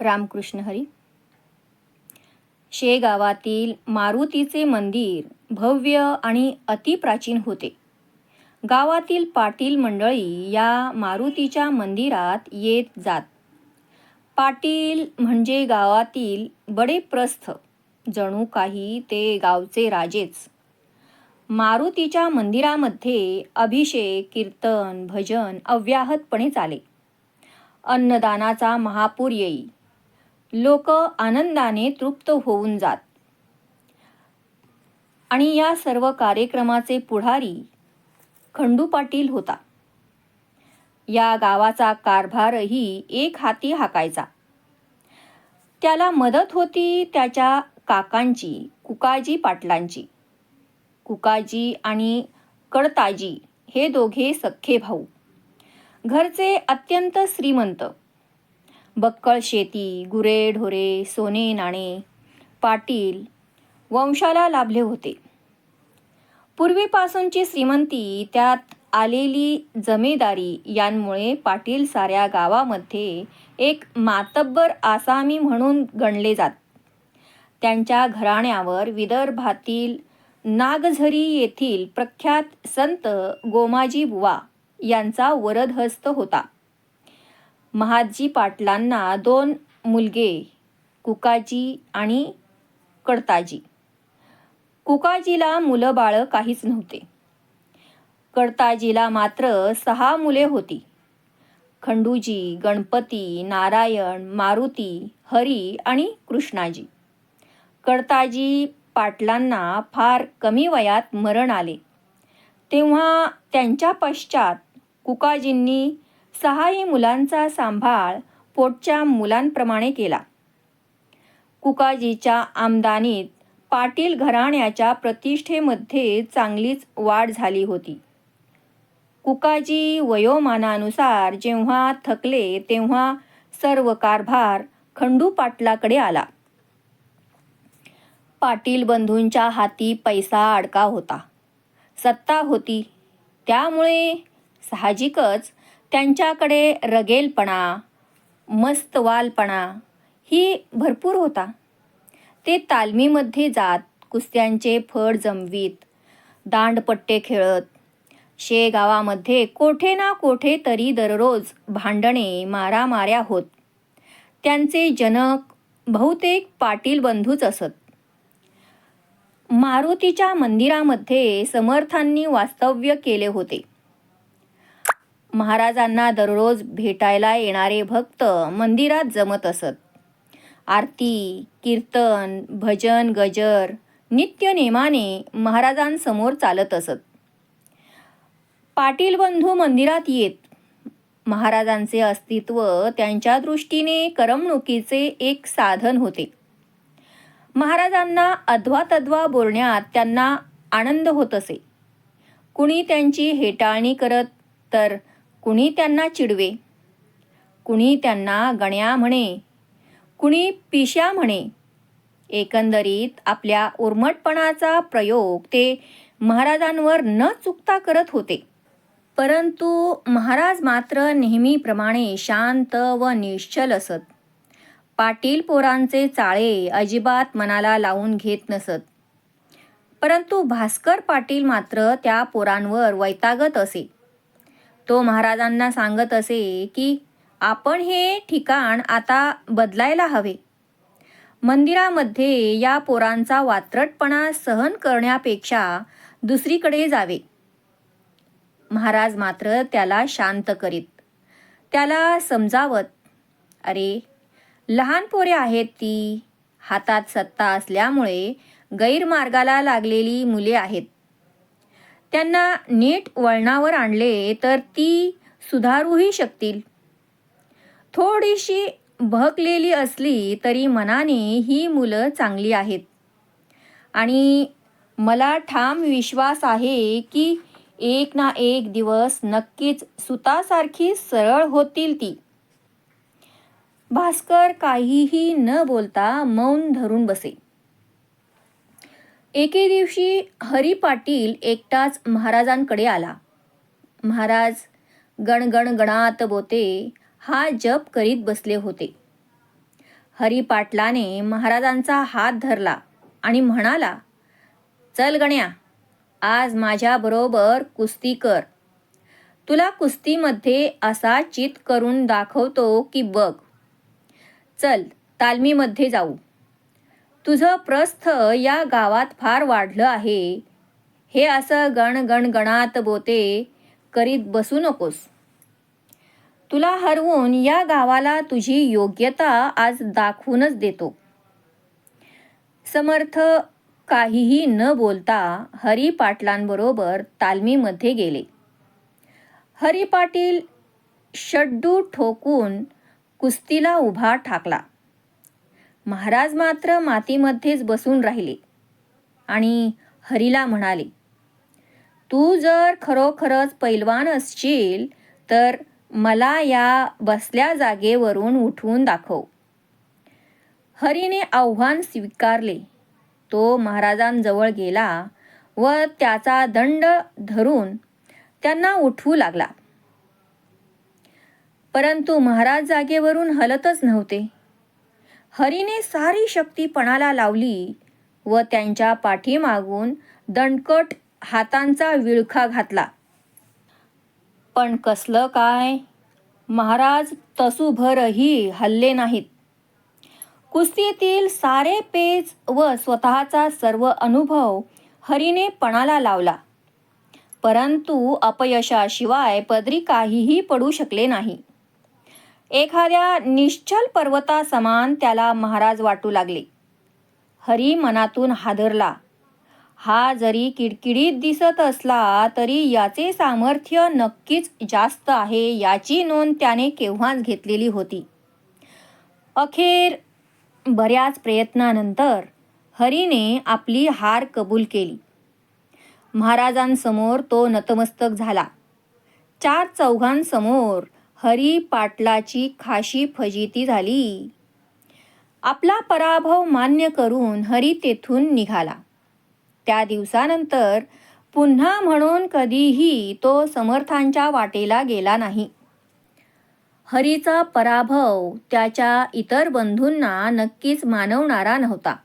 रामकृष्ण हरी. शेगावातील मारुतीचे मंदिर भव्य आणि अतिप्राचीन होते. गावातील पाटील मंडळी या मारुतीच्या मंदिरात येत जात. पाटील म्हणजे गावातील बडे प्रस्थ जणू काही ते गावचे राजेच. मारुतीच्या मंदिरामध्ये अभिषेक कीर्तन भजन अव्याहतपणे चाले. अन्नदानाचा महापूर येई. लोक आनंदाने तृप्त होऊन जात. आणि या सर्व कार्यक्रमाचे पुढारी खंडू पाटील होता. या गावाचा कारभारही एक हाती हाकायचा. त्याला मदत होती त्याच्या काकांची कुकाजी पाटलांची. कुकाजी आणि कडताजी हे दोघे सख्खे भाऊ. घरचे अत्यंत श्रीमंत. बक्कळ शेती गुरे ढोरे सोने नाणे पाटील वंशाला लाभले होते. पूर्वीपासूनची श्रीमंती त्यात आलेली जमेदारी यांमुळे पाटील साऱ्या गावामध्ये एक मातब्बर आसामी म्हणून गणले जात. त्यांच्या घराण्यावर विदर्भातील नागझरी येथील प्रख्यात संत गोमाजी बुवा यांचा वरदहस्त होता. महादजी पाटलांना दोन मुलगे कुकाजी आणि कडताजी कुकाजीला मुलं बाळं काहीच नव्हते. कडताजीला मात्र सहा मुले होती. खंडूजी गणपती नारायण मारुती हरी आणि कृष्णाजी. कडताजी पाटलांना फार कमी वयात मरण आले. तेव्हा त्यांच्या पश्चात कुकाजींनी सहाही मुलांचा सांभाळ पोटच्या मुलांप्रमाणे केला. कुकाजीच्या आमदानीत पाटील घराण्याच्या प्रतिष्ठेमध्ये चांगलीच वाढ झाली होती. कुकाजी वयोमानानुसार जेव्हा थकले तेव्हा सर्व कारभार खंडू पाटलाकडे आला. पाटील बंधूंच्या हाती पैसा अडका होता. सत्ता होती. त्यामुळे साहजिकच त्यांच्याकडे रगेलपणा मस्तवालपणा ही भरपूर होता. ते तालमीमध्ये जात कुस्त्यांचे फड जमवीत दांडपट्टे खेळत शेगावामध्ये कोठे ना कोठे तरी दररोज भांडणे मारामाऱ्या होत. त्यांचे जनक बहुतेक पाटील बंधूच असत. मारुतीच्या मंदिरामध्ये समर्थांनी वास्तव्य केले होते. महाराजांना दररोज भेटायला येणारे भक्त मंदिरात जमत असत. आरती कीर्तन भजन गजर नित्य नेमाने महाराजांसमोर चालत असत. पाटील बंधू मंदिरात येत. महाराजांचे अस्तित्व त्यांच्या दृष्टीने करमणुकीचे एक साधन होते. महाराजांना अध्वा तद्वा बोलण्यात त्यांना आनंद होत असे. कुणी त्यांची हेटाळणी करत तर कुणी त्यांना चिडवे. कुणी त्यांना गण्या म्हणे. कुणी पिश्या म्हणे. एकंदरीत आपल्या उर्मटपणाचा प्रयोग ते महाराजांवर न चुकता करत होते. परंतु महाराज मात्र नेहमीप्रमाणे शांत व निश्चल असत. पाटील पोरांचे चाळे अजिबात मनाला लावून घेत नसत. परंतु भास्कर पाटील मात्र त्या पोरांवर वैतागत असे. तो महाराजांना सांगत असे की आपण हे ठिकाण आता बदलायला हवे. मंदिरामध्ये या पोरांचा वात्रटपणा सहन करण्यापेक्षा दुसरीकडे जावे. महाराज मात्र त्याला शांत करीत त्याला समजावत अरे लहान पोरे आहेत ती. हातात सत्ता असल्यामुळे गैरमार्गाला लागलेली मुले आहेत. त्यांना नीट वळणावर आणले तर ती सुधारूही शकतील. थोडीशी भकलेली असली तरी मनाने ही मुलं चांगली आहेत. आणि मला ठाम विश्वास आहे की एक ना एक दिवस नक्कीच सुतासारखी सरळ होतील ती. भास्कर काहीही न बोलता मौन धरून बसे. एके दिवशी हरी पाटील एकटाच महाराजांकडे आला. महाराज गणगण गणात बोते हा जप करीत बसले होते. हरी पाटलाने महाराजांचा हात धरला आणि म्हणाला चल गण्या आज माझ्याबरोबर कुस्ती कर. तुला कुस्तीमध्ये असा चित करून दाखवतो की बघ. चल तालमीमध्ये जाऊ. तुझं प्रस्थ या गावात फार वाढलं आहे. हे असं गण गण गणात बोते करीत बसू नकोस. तुला हरवून या गावाला तुझी योग्यता आज दाखवूनच देतो. समर्थ काहीही न बोलता हरी पाटलांबरोबर तालमीमध्ये गेले. हरी पाटील शड्डू ठोकून कुस्तीला उभा ठाकला. महाराज मात्र मातीमध्येच बसून राहिले आणि हरीला म्हणाले तू जर खरोखरच पैलवान असशील तर मला या बसल्या जागेवरून उठवून दाखव. हरीने आव्हान स्वीकारले. तो महाराजांजवळ गेला व त्याचा दंड धरून त्यांना उठवू लागला. परंतु महाराज जागेवरून हलतच नव्हते. हरीने सारी शक्ती पणाला लावली व त्यांच्या पाठीमागून दणकट हातांचा विळखा घातला. पण कसलं काय? महाराज तसूभरही हल्ले नाहीत. कुस्तीतील सारे पेच व स्वतःचा सर्व अनुभव हरीने पणाला लावला. परंतु अपयशाशिवाय पदरी काहीही पडू शकले नाही. एखाद्या निश्चल पर्वतासमान त्याला महाराज वाटू लागले. हरी मनातून हादरला. हा जरी किडकिडीत दिसत असला तरी याचे सामर्थ्य नक्कीच जास्त आहे याची नोंद त्याने केव्हाच घेतलेली होती. अखेर बऱ्याच प्रयत्नानंतर हरीने आपली हार कबूल केली. महाराजांसमोर तो नतमस्तक झाला. चार चौघांसमोर हरी पाटलाची खाशी फजिती झाली. आपला पराभव मान्य करून हरी तेथून निघाला. त्या दिवसानंतर पुन्हा म्हणून कधीही तो समर्थांच्या वाटेला गेला नाही. हरीचा पराभव त्याच्या इतर बंधूंना नक्कीच मानवणारा नव्हता.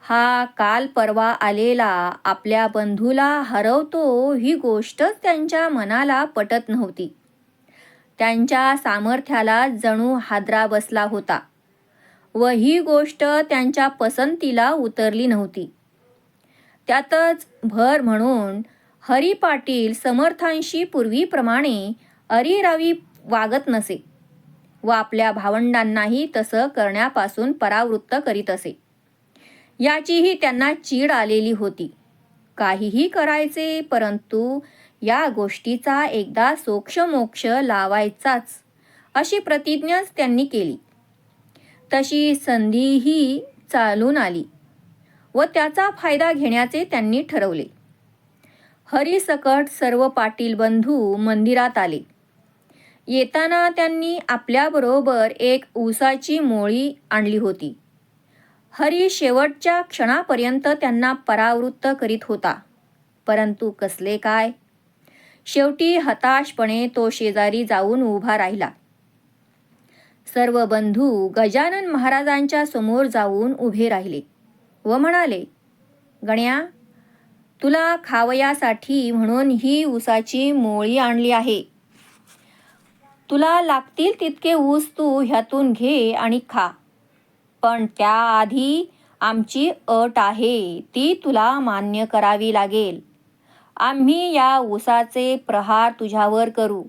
हा काल परवा आलेला आपल्या बंधूला हरवतो ही गोष्टच त्यांच्या मनाला पटत नव्हती. त्यांच्या सामर्थ्याला जणू हादरा बसला होता व ही गोष्ट त्यांच्या पसंतीला उतरली नव्हती. त्यातच भर म्हणून हरी पाटील समर्थांशी पूर्वीप्रमाणे अरिरावी वागत नसे व आपल्या भावंडांनाही तसं करण्यापासून परावृत्त करीत असे. याचीही त्यांना चीड आलेली होती. काहीही करायचे परंतु या गोष्टीचा एकदा सोक्षमोक्ष लावायचाच अशी प्रतिज्ञाच त्यांनी केली. तशी संधीही चालून आली व त्याचा फायदा घेण्याचे त्यांनी ठरवले. हरिसकट सर्व पाटील बंधू मंदिरात आले. येताना त्यांनी आपल्याबरोबर एक ऊसाची मोळी आणली होती. हरी शेवटच्या क्षणापर्यंत त्यांना परावृत्त करीत होता. परंतु कसले काय? शेवटी हताशपणे तो शेजारी जाऊन उभा राहिला. सर्व बंधू गजानन महाराजांच्या समोर जाऊन उभे राहिले व म्हणाले गण्या तुला खावयासाठी म्हणून ही ऊसाची मोळी आणली आहे. तुला लागतील तितके ऊस तू ह्यातून घे आणि खा. पण त्याआधी आमची अट आहे ती तुला मान्य करावी लागेल. आम्ही या उसाचे प्रहार तुझ्यावर करू.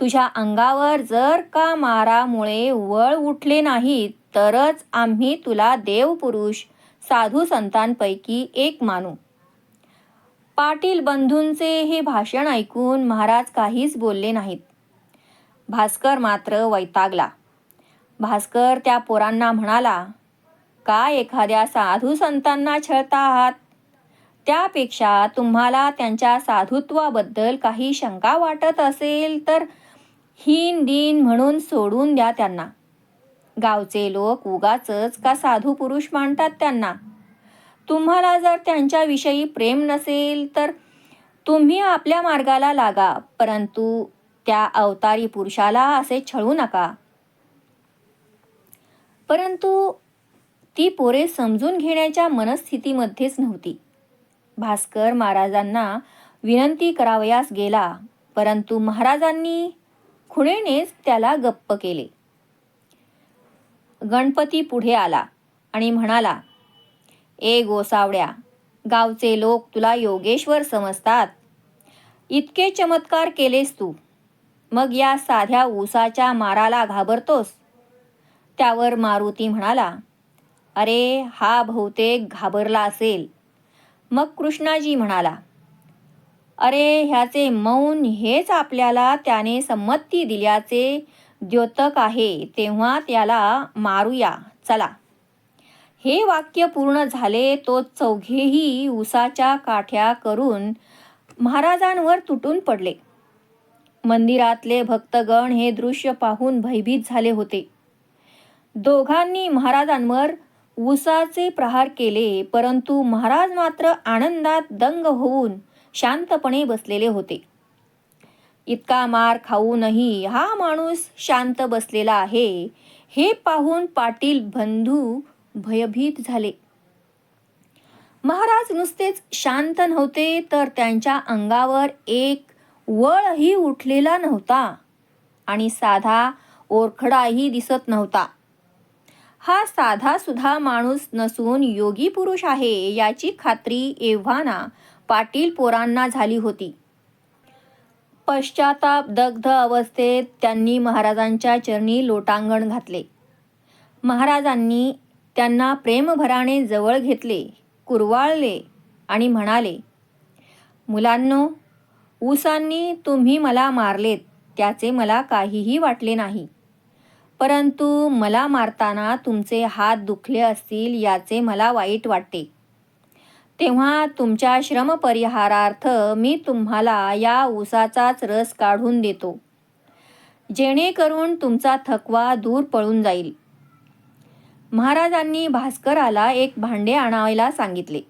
तुझ्या अंगावर जर का मारामुळे वळ उठले नाहीत तरच आम्ही तुला देवपुरुष साधू संतांपैकी एक मानू. पाटील बंधूंचे हे भाषण ऐकून महाराज काहीच बोलले नाहीत. भास्कर मात्र वैतागला. भास्कर त्या पोरांना म्हणाला का एखाद्या साधू संतांना छळता आहात? त्यापेक्षा तुम्हाला त्यांच्या साधुत्वाबद्दल काही शंका वाटत असेल तर हीन दिन म्हणून सोडून द्या त्यांना. गावचे लोक उगाचच का साधू पुरुष मानतात त्यांना? तुम्हाला जर त्यांच्याविषयी प्रेम नसेल तर तुम्ही आपल्या मार्गाला लागा परंतु त्या अवतारी पुरुषाला असे छळू नका. परंतु ती पोरे समजून घेण्याच्या मनस्थितीमध्येच नव्हती. भास्कर महाराजांना विनंती करावयास गेला परंतु महाराजांनी खुणेनेच त्याला गप्प केले. गणपती पुढे आला आणि म्हणाला ए गोसावड्या गावचे लोक तुला योगेश्वर समजतात. इतके चमत्कार केलेस तू. मग या साध्या ऊसाच्या माराला घाबरतोस. त्यावर मारुती म्हणाला अरे हा बहुतेक घाबरला असेल. मग कृष्णाजी म्हणाला अरे ह्याचे मौन हेच आपल्याला त्याने संमती दिल्याचे द्योतक आहे तेव्हा त्याला मारूया. चला. हे वाक्य पूर्ण झाले तो चौघेही उसाच्या काठ्या करून महाराजांवर तुटून पडले. मंदिरातले भक्तगण हे दृश्य पाहून भयभीत झाले होते. दोघांनी महाराजांवर उसाचे प्रहार केले परंतु महाराज मात्र आनंदात दंग होऊन शांतपणे बसलेले होते. इतका मार खाऊनही हा माणूस शांत बसलेला आहे हे पाहून पाटील बंधू भयभीत झाले. महाराज नुसतेच शांत नव्हते तर त्यांच्या अंगावर एक वळही उठलेला नव्हता आणि साधा ओरखडाही दिसत नव्हता. हा साधा सुद्धा माणूस नसून योगी पुरुष आहे याची खात्री एव्हाना पाटील पोरांना झाली होती. पश्चाताप दग्ध अवस्थेत त्यांनी महाराजांच्या चरणी लोटांगण घातले. महाराजांनी त्यांना प्रेमभराने जवळ घेतले कुरवाळले आणि म्हणाले मुलांनो ऊसांनी तुम्ही मला मारलेत त्याचे मला काहीही वाटले नाही. परंतु मला मारताना तुमचे हात दुखले असतील याचे मला वाईट वाटते. तेव्हा तुमच्या श्रमपरिहारार्थ मी तुम्हाला या ऊसाचाच रस काढून देतो. जेणेकरून तुमचा थकवा दूर पळून जाईल. महाराजांनी भास्कराला एक भांडे आणायला सांगितले.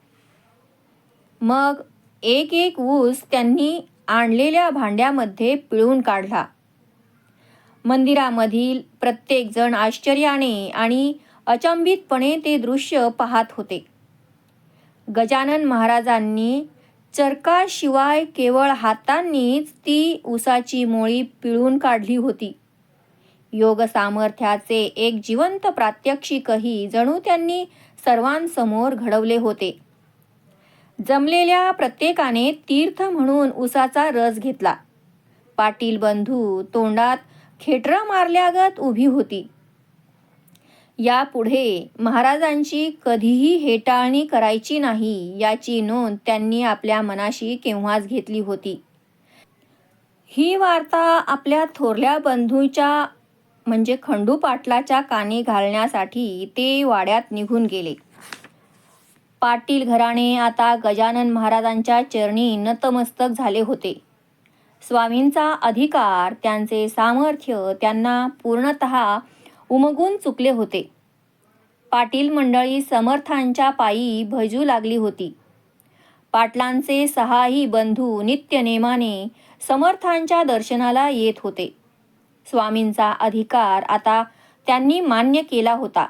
मग एक एक ऊस त्यांनी आणलेल्या भांड्यामध्ये पिळून काढला. मंदिरामधील प्रत्येकजण आश्चर्याने आणि अचंबितपणे ते दृश्य पाहत होते. गजानन महाराजांनी चरकाशिवाय केवळ हातांनीच ती उसाची मोळी पिळून काढली होती. योग सामर्थ्याचे एक जिवंत प्रात्यक्षिकही जणू त्यांनी सर्वांसमोर घडवले होते. जमलेल्या प्रत्येकाने तीर्थ म्हणून उसाचा रस घेतला. पाटील बंधू तोंडात खेटरं मारल्यागत उभी होती. यापुढे महाराजांची कधीही हेटाळणी करायची नाही याची नोंद त्यांनी आपल्या मनाशी केव्हाच घेतली होती. ही वार्ता आपल्या थोरल्या बंधूच्या म्हणजे खंडू पाटलाच्या कानी घालण्यासाठी ते वाड्यात निघून गेले. पाटील घराणे आता गजानन महाराजांच्या चरणी नतमस्तक झाले होते. स्वामींचा अधिकार त्यांचे सामर्थ्य त्यांना पूर्णत उमगून चुकले होते. पाटील मंडळी समर्थांच्या पायी भजू लागली होती. पाटलांचे सहाही बंधू नित्यनेमाने समर्थांच्या दर्शनाला येत होते. स्वामींचा अधिकार आता त्यांनी मान्य केला होता.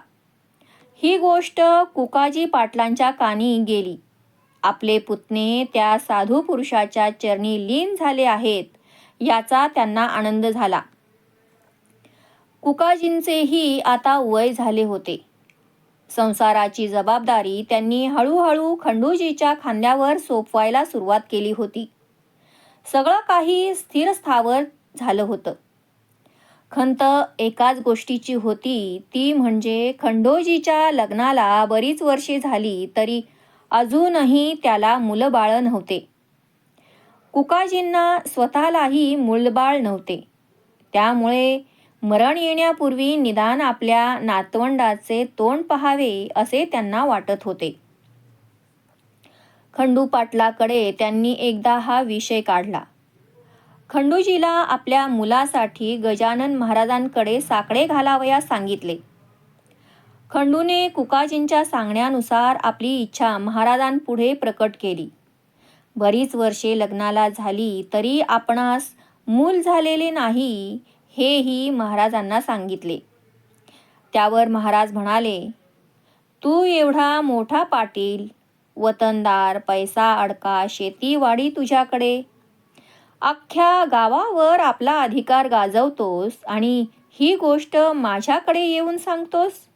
ही गोष्ट कुकाजी पाटलांच्या कानी गेली. आपले पुतणे त्या साधू पुरुषाच्या चरणी लीन झाले आहेत याचा त्यांना आनंद झाला. कुकाजींचेही आता वय झाले होते. संसाराची जबाबदारी त्यांनी हळूहळू खंडूजीच्या खांद्यावर सोपवायला सुरुवात केली होती. सगळं काही स्थिरस्थावर झालं होतं. खंत एकाच गोष्टीची होती ती म्हणजे खंडोजीच्या लग्नाला बरीच वर्षे झाली तरी अजूनही त्याला मुलबाळ नव्हते. कुकाजींना स्वतःलाही मूलबाळ नव्हते. त्यामुळे मरण येण्यापूर्वी निदान आपल्या नातवंडाचे तोंड पहावे असे त्यांना वाटत होते. खंडू पाटलाकडे त्यांनी एकदा हा विषय काढला. खंडूजीला आपल्या मुलासाठी गजानन महाराजांकडे साकडे घालावयास सांगितले. खंडूने कुकाजींच्या सांगण्यानुसार आपली इच्छा महाराजांपुढे प्रकट केली. बरीच वर्षे लग्नाला झाली तरी आपणास मूल झालेले नाही हेही महाराजांना सांगितले. त्यावर महाराज म्हणाले तू एवढा मोठा पाटील वतनदार पैसा अडका शेतीवाडी तुझ्याकडे. अख्ख्या गावावर आपला अधिकार गाजवतोस आणि ही गोष्ट माझ्याकडे येऊन सांगतोस.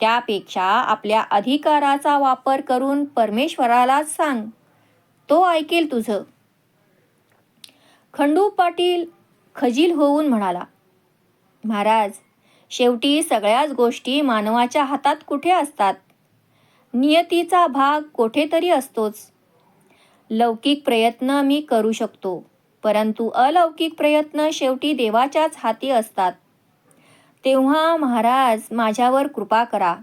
त्यापेक्षा आपल्या अधिकाराचा वापर करून परमेश्वरालाच सांग. तो ऐकेल तुझं. खंडू पाटील खजील होऊन म्हणाला महाराज शेवटी सगळ्याच गोष्टी मानवाच्या हातात कुठे असतात? नियतीचा भाग कोठेतरी असतोच. लौकिक प्रयत्न मी करू शकतो परंतु अलौकिक प्रयत्न शेवटी देवाच्याच हाती असतात. तेव्हा महाराज माझ्यावर कृपा करा.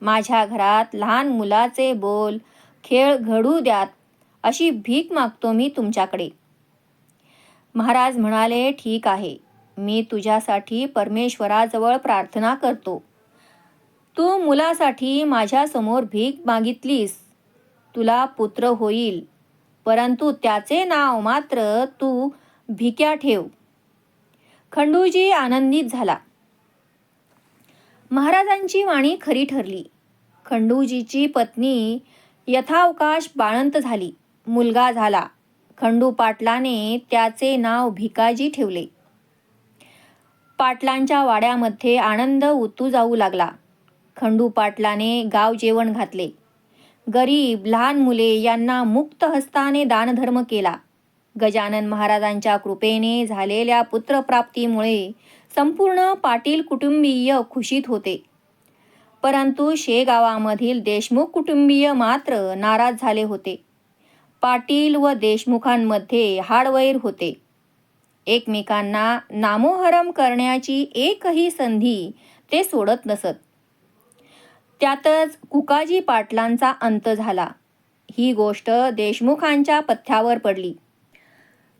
माझ्या घरात लहान मुलाचे बोल खेळ घडू द्यात अशी भीक मागतो मी तुमच्याकडे. महाराज म्हणाले ठीक आहे. मी तुझ्यासाठी परमेश्वराजवळ प्रार्थना करतो. तू मुलासाठी माझ्यासमोर भीक मागितलीस. तुला पुत्र होईल. परंतु त्याचे नाव मात्र तू भिक्या ठेव. खंडूजी आनंदित झाला. महाराजांची वाणी खरी ठरली. खंडूजीची पत्नी यथावकाश बाळंत झाली. मुलगा झाला. खंडू पाटलाने त्याचे नाव भिकाजी ठेवले. पाटलांच्या वाड्यामध्ये आनंद उतू जाऊ लागला. खंडू पाटलाने गाव जेवण घातले. गरीब लहान मुले यांना मुक्त हस्ताने दानधर्म केला. गजानन महाराजांच्या कृपेने झालेल्या पुत्रप्राप्तीमुळे संपूर्ण पाटील कुटुंबीय खुशीत होते. परंतु शेगावामधील देशमुख कुटुंबीय मात्र नाराज झाले होते. पाटील व देशमुखांमध्ये हाडवैर होते. एकमेकांना नामोहरम करण्याची एकही संधी ते सोडत नसत. त्यातच कुकाजी पाटलांचा अंत झाला. ही गोष्ट देशमुखांच्या पथ्यावर पडली.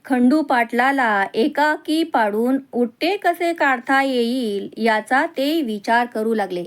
खंडू पाटलाला एकाकी पाडून उट्टे कसे काढता येईल याचा ते विचार करू लागले.